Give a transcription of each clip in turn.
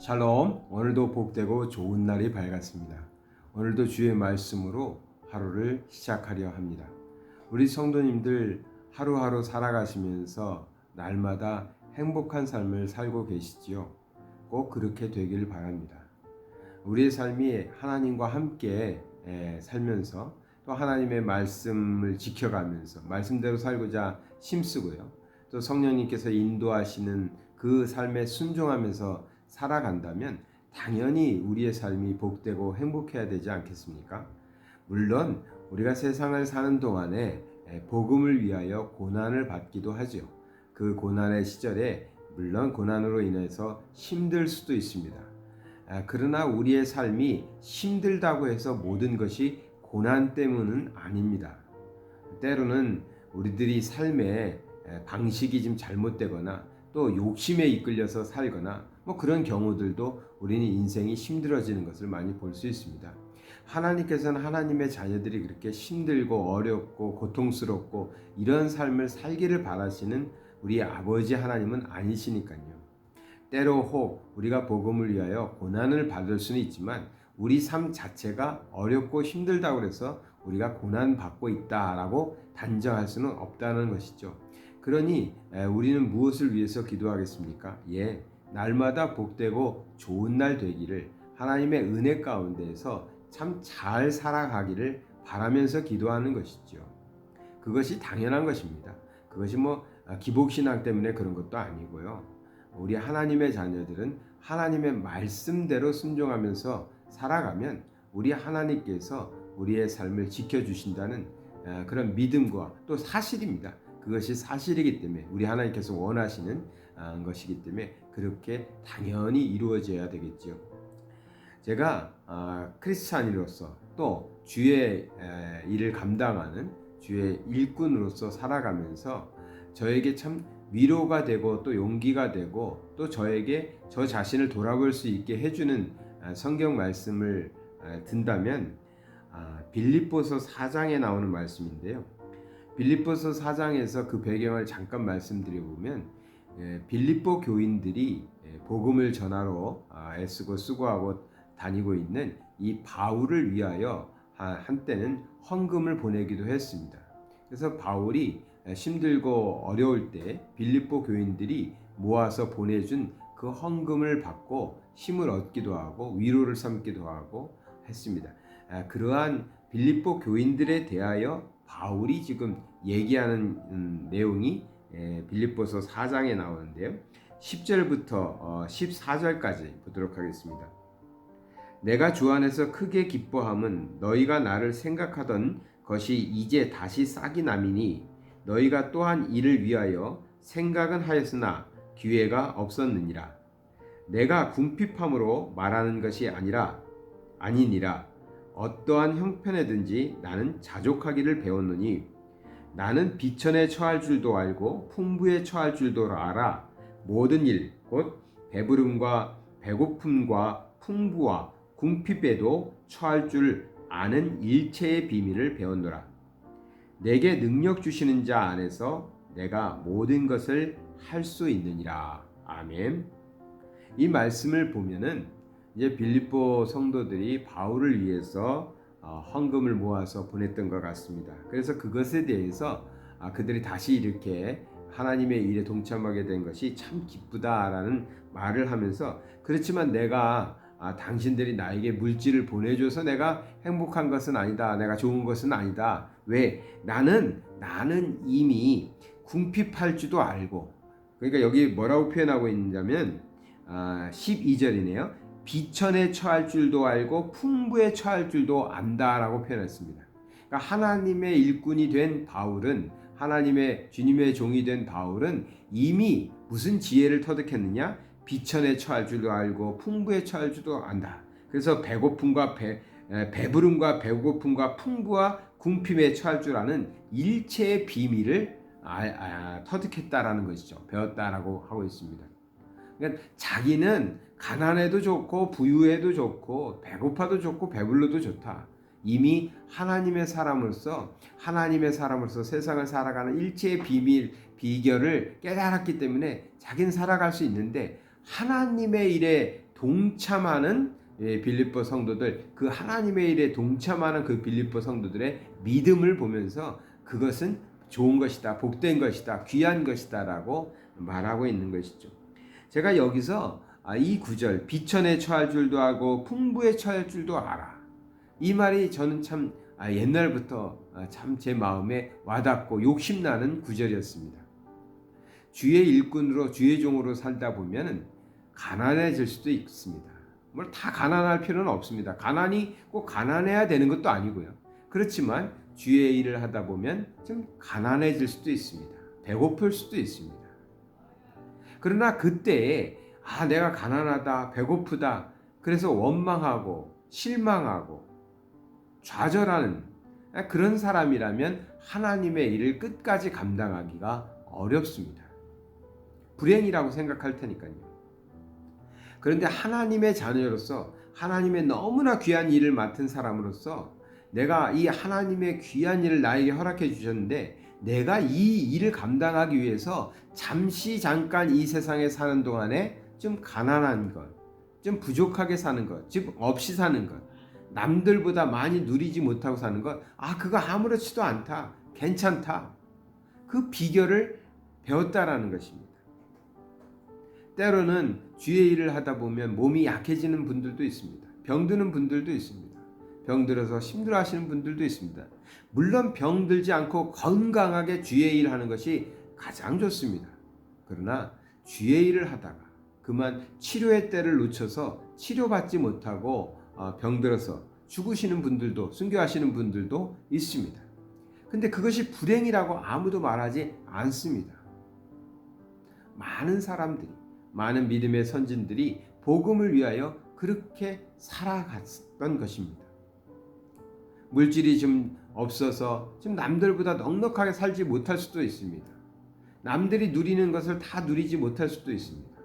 샬롬 오늘도 복되고 좋은 날이 밝았습니다. 오늘도 주의 말씀으로 하루를 시작하려 합니다. 우리 성도님들 하루하루 살아가시면서 날마다 행복한 삶을 살고 계시지요. 꼭 그렇게 되길 바랍니다. 우리의 삶이 하나님과 함께 에, 살면서 또 하나님의 말씀을 지켜가면서 말씀대로 살고자 힘쓰고요. 또 성령님께서 인도하시는 그 삶에 순종하면서 살아간다면 당연히 우리의 삶이 복되고 행복해야 되지 않겠습니까? 물론 우리가 세상을 사는 동안에 복음을 위하여 고난을 받기도 하죠. 그 고난의 시절에 물론 고난으로 인해서 힘들 수도 있습니다. 아, 그러나 우리의 삶이 힘들다고 해서 모든 것이 고난 때문은 아닙니다. 때로는 우리들이 삶의 방식이 좀 잘못되거나 또 욕심에 이끌려서 살거나 뭐 그런 경우들도 우리는 인생이 힘들어지는 것을 많이 볼 수 있습니다. 하나님께서는 하나님의 자녀들이 그렇게 힘들고 어렵고 고통스럽고 이런 삶을 살기를 바라시는 우리 아버지 하나님은 아니시니까요. 때로 혹 우리가 복음을 위하여 고난을 받을 수는 있지만 우리 삶 자체가 어렵고 힘들다고 해서 우리가 고난 받고 있다라고 단정할 수는 없다는 것이죠. 그러니 우리는 무엇을 위해서 기도하겠습니까? 예, 날마다 복되고 좋은 날 되기를 하나님의 은혜 가운데에서 참 잘 살아가기를 바라면서 기도하는 것이죠. 그것이 당연한 것입니다. 그것이 뭐 기복신앙 때문에 그런 것도 아니고요. 우리 하나님의 자녀들은 하나님의 말씀대로 순종하면서 살아가면 우리 하나님께서 우리의 삶을 지켜주신다는 그런 믿음과 또 사실입니다. 그것이 사실이기 때문에 우리 하나님께서 원하시는 것이기 때문에 그렇게 당연히 이루어져야 되겠죠. 제가 크리스찬으로서 또 주의 일을 감당하는 주의 일꾼으로서 살아가면서 저에게 참 위로가 되고 또 용기가 되고 또 저에게 저 자신을 돌아볼 수 있게 해주는 성경 말씀을 든다면 빌립보서 4장에 나오는 말씀인데요. 빌립보서 4장에서 그 배경을 잠깐 말씀드려 보면 빌립보 교인들이 복음을 전하러 애쓰고 수고하고 다니고 있는 이 바울을 위하여 한때는 헌금을 보내기도 했습니다. 그래서 바울이 힘들고 어려울 때 빌립보 교인들이 모아서 보내준 그 헌금을 받고 힘을 얻기도 하고 위로를 삼기도 하고 했습니다. 그러한 빌립보 교인들에 대하여 바울이 지금 얘기하는 음, 내용이 빌립보서 4장에 나오는데요. 10절부터 14절까지 보도록 하겠습니다. 내가 주 안에서 크게 기뻐함은 너희가 나를 생각하던 것이 이제 다시 싹이 남이니 너희가 또한 이를 위하여 생각은 하였으나 기회가 없었느니라. 내가 궁핍함으로 말하는 것이 아니라 아니니라. 어떠한 형편에든지 나는 자족하기를 배웠노니 나는 비천에 처할 줄도 알고 풍부에 처할 줄도 알아. 모든 일, 곧 배부름과 배고픔과 풍부와 궁핍에도 처할 줄 아는 일체의 비밀을 배웠노라. 내게 능력 주시는 자 안에서 내가 모든 것을 할 수 있느니라. 아멘. 이 말씀을 보면은 이제 빌립보 성도들이 바울을 위해서 어, 헌금을 모아서 보냈던 것 같습니다. 그래서 그것에 대해서 아, 그들이 다시 이렇게 하나님의 일에 동참하게 된 것이 참 기쁘다라는 말을 하면서 그렇지만 내가 아, 당신들이 나에게 물질을 보내줘서 내가 행복한 것은 아니다. 내가 좋은 것은 아니다. 왜? 나는 나는 이미 궁핍할 줄도 알고 그러니까 여기 뭐라고 표현하고 있냐면 아, 12절이네요. 비천에 처할 줄도 알고 풍부에 처할 줄도 안다라고 표현했습니다. 그러니까 하나님의 일꾼이 된 바울은 하나님의 주님의 종이 된 바울은 이미 무슨 지혜를 터득했느냐? 비천에 처할 줄도 알고 풍부에 처할 줄도 안다. 그래서 배고픔과 배, 배부름과 배고픔과 풍부와 궁핍에 처할 줄 아는 일체의 비밀을 아, 아, 터득했다라는 것이죠. 배웠다라고 하고 있습니다. 그러니까 자기는 가난해도 좋고 부유해도 좋고 배고파도 좋고 배불러도 좋다. 이미 하나님의 사람으로서 하나님의 사람으로서 세상을 살아가는 일체의 비밀 비결을 깨달았기 때문에 자기는 살아갈 수 있는데 하나님의 일에 동참하는 예, 빌립보 성도들 그 하나님의 일에 동참하는 그 빌립보 성도들의 믿음을 보면서 그것은 좋은 것이다, 복된 것이다, 귀한 것이다라고 말하고 있는 것이죠. 제가 여기서 아, 이 구절 비천에 처할 줄도 하고 풍부에 처할 줄도 알아. 이 말이 저는 참 아, 옛날부터 참 제 마음에 와닿고 욕심나는 구절이었습니다. 주의 일꾼으로 주의 종으로 살다 보면은 가난해질 수도 있습니다. 뭘 다 가난할 필요는 없습니다. 가난이 꼭 가난해야 되는 것도 아니고요. 그렇지만 주의 일을 하다 보면 좀 가난해질 수도 있습니다. 배고플 수도 있습니다. 그러나 그때에 아 내가 가난하다, 배고프다. 그래서 원망하고 실망하고 좌절하는 그런 사람이라면 하나님의 일을 끝까지 감당하기가 어렵습니다. 불행이라고 생각할 테니까요. 그런데 하나님의 자녀로서 하나님의 너무나 귀한 일을 맡은 사람으로서 내가 이 하나님의 귀한 일을 나에게 허락해 주셨는데 내가 이 일을 감당하기 위해서 잠시 잠깐 이 세상에 사는 동안에 좀 가난한 것, 좀 부족하게 사는 것, 즉 없이 사는 것, 남들보다 많이 누리지 못하고 사는 것, 아 그거 아무렇지도 않다, 괜찮다. 그 비결을 배웠다라는 것입니다. 때로는 주의 일을 하다 보면 몸이 약해지는 분들도 있습니다. 병드는 분들도 있습니다. 병들어서 힘들어 하시는 분들도 있습니다. 물론 병들지 않고 건강하게 주의 일을 하는 것이 가장 좋습니다. 그러나 주의 일을 하다가 그만 치료의 때를 놓쳐서 치료받지 못하고 어, 병들어서 죽으시는 분들도 순교하시는 분들도 있습니다. 근데 그것이 불행이라고 아무도 말하지 않습니다. 많은 사람들이 많은 믿음의 선진들이 복음을 위하여 그렇게 살아갔던 것입니다. 물질이 좀 없어서 좀 남들보다 넉넉하게 살지 못할 수도 있습니다. 남들이 누리는 것을 다 누리지 못할 수도 있습니다.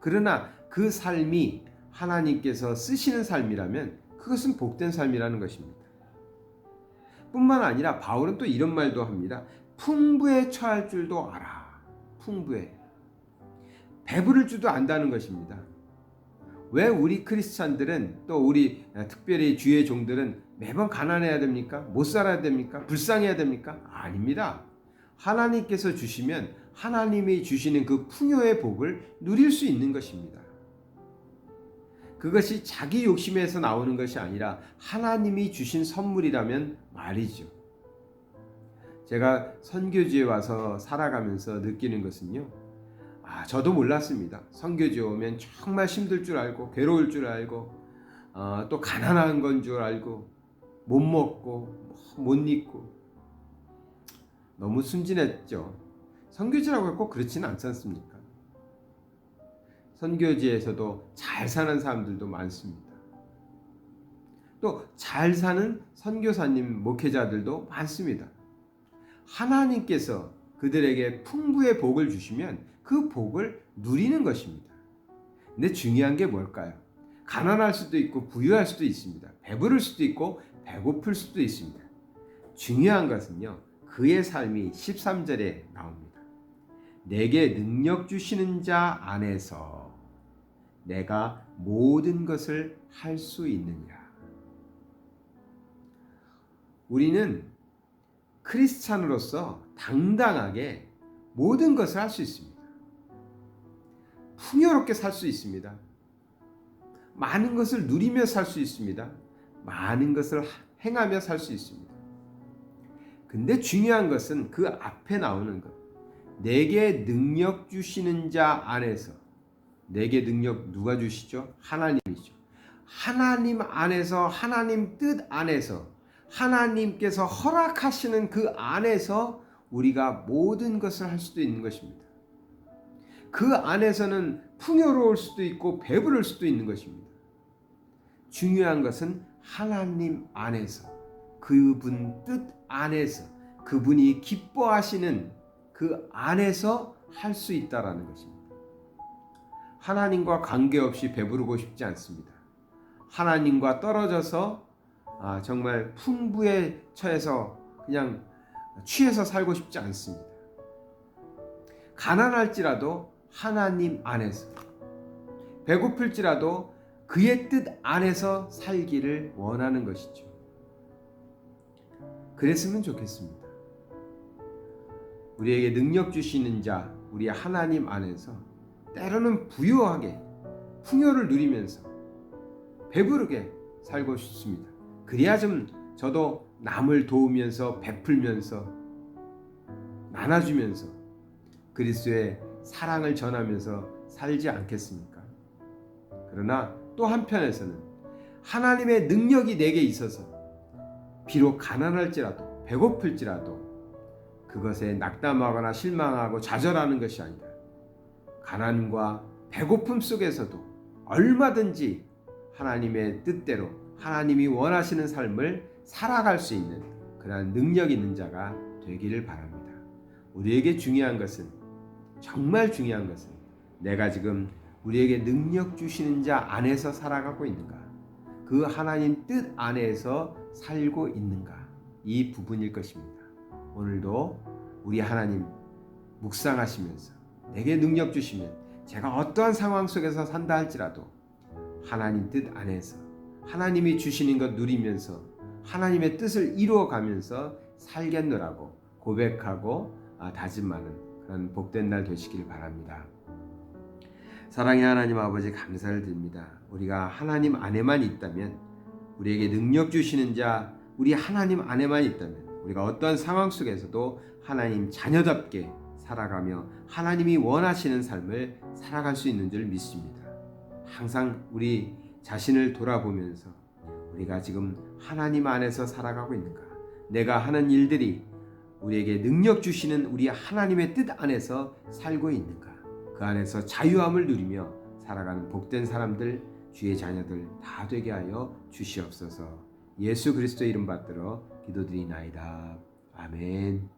그러나 그 삶이 하나님께서 쓰시는 삶이라면 그것은 복된 삶이라는 것입니다. 뿐만 아니라 바울은 또 이런 말도 합니다. 풍부에 처할 줄도 알아. 풍부에. 배부를 줄도 안다는 것입니다. 왜 우리 크리스찬들은 또 우리 특별히 주의 종들은 매번 가난해야 됩니까? 못 살아야 됩니까? 불쌍해야 됩니까? 아닙니다. 하나님께서 주시면 하나님이 주시는 그 풍요의 복을 누릴 수 있는 것입니다. 그것이 자기 욕심에서 나오는 것이 아니라 하나님이 주신 선물이라면 말이죠. 제가 선교지에 와서 살아가면서 느끼는 것은요. 아, 저도 몰랐습니다. 선교지 오면 정말 힘들 줄 알고 괴로울 줄 알고 어, 또 가난한 건 줄 알고 못 먹고 못 입고 너무 순진했죠. 선교지라고 꼭 그렇지는 않지 않습니까? 선교지에서도 잘 사는 사람들도 많습니다. 또 잘 사는 선교사님 목회자들도 많습니다. 하나님께서 그들에게 풍부의 복을 주시면 그 복을 누리는 것입니다. 근데 중요한 게 뭘까요? 가난할 수도 있고 부유할 수도 있습니다. 배부를 수도 있고 배고플 수도 있습니다. 중요한 것은요. 그의 삶이 13절에 나옵니다. 내게 능력 주시는 자 안에서 내가 모든 것을 할 수 있느냐. 우리는 크리스찬으로서 당당하게 모든 것을 할 수 있습니다. 풍요롭게 살 수 있습니다. 많은 것을 누리며 살 수 있습니다. 많은 것을 행하며 살 수 있습니다. 근데 중요한 것은 그 앞에 나오는 것. 내게 능력 주시는 자 안에서 내게 능력 누가 주시죠? 하나님이죠. 하나님 안에서 하나님 뜻 안에서 하나님께서 허락하시는 그 안에서 우리가 모든 것을 할 수도 있는 것입니다. 그 안에서는 풍요로울 수도 있고 배부를 수도 있는 것입니다. 중요한 것은 하나님 안에서 그분 뜻 안에서 그분이 기뻐하시는 그 안에서 할 수 있다라는 것입니다. 하나님과 관계없이 배부르고 싶지 않습니다. 하나님과 떨어져서 아, 정말 풍부에 처해서 그냥 취해서 살고 싶지 않습니다. 가난할지라도 하나님 안에서 배고플지라도 그의 뜻 안에서 살기를 원하는 것이죠. 그랬으면 좋겠습니다. 우리에게 능력 주시는 자, 우리 하나님 안에서 때로는 부유하게 풍요를 누리면서 배부르게 살고 싶습니다. 그래야 좀 저도 남을 도우면서 베풀면서 나눠주면서 그리스도의 사랑을 전하면서 살지 않겠습니까? 그러나 또 한편에서는 하나님의 능력이 내게 있어서 비록 가난할지라도 배고플지라도 그것에 낙담하거나 실망하고 좌절하는 것이 아니라 가난과 배고픔 속에서도 얼마든지 하나님의 뜻대로 하나님이 원하시는 삶을 살아갈 수 있는 그러한 능력 있는 자가 되기를 바랍니다. 우리에게 중요한 것은 정말 중요한 것은 내가 지금 우리에게 능력 주시는 자 안에서 살아가고 있는가? 그 하나님 뜻 안에서 살고 있는가? 이 부분일 것입니다. 오늘도 우리 하나님 묵상하시면서 내게 능력 주시면 제가 어떠한 상황 속에서 산다 할지라도 하나님 뜻 안에서 하나님이 주시는 것 누리면서 하나님의 뜻을 이루어 가면서 살겠노라고 고백하고 아, 다짐하는 그런 복된 날 되시길 바랍니다. 사랑의 하나님 아버지 감사를 드립니다. 우리가 하나님 안에만 있다면 우리에게 능력 주시는 자 우리 하나님 안에만 있다면 우리가 어떠한 상황 속에서도 하나님 자녀답게 살아가며 하나님이 원하시는 삶을 살아갈 수 있는 줄 믿습니다. 항상 우리 자신을 돌아보면서 우리가 지금 하나님 안에서 살아가고 있는가? 내가 하는 일들이 우리에게 능력 주시는 우리 하나님의 뜻 안에서 살고 있는가? 그 안에서 자유함을 누리며 살아가는 복된 사람들, 주의 자녀들 다 되게 하여 주시옵소서. 예수 그리스도 이름 받들어 기도드리나이다. 아멘.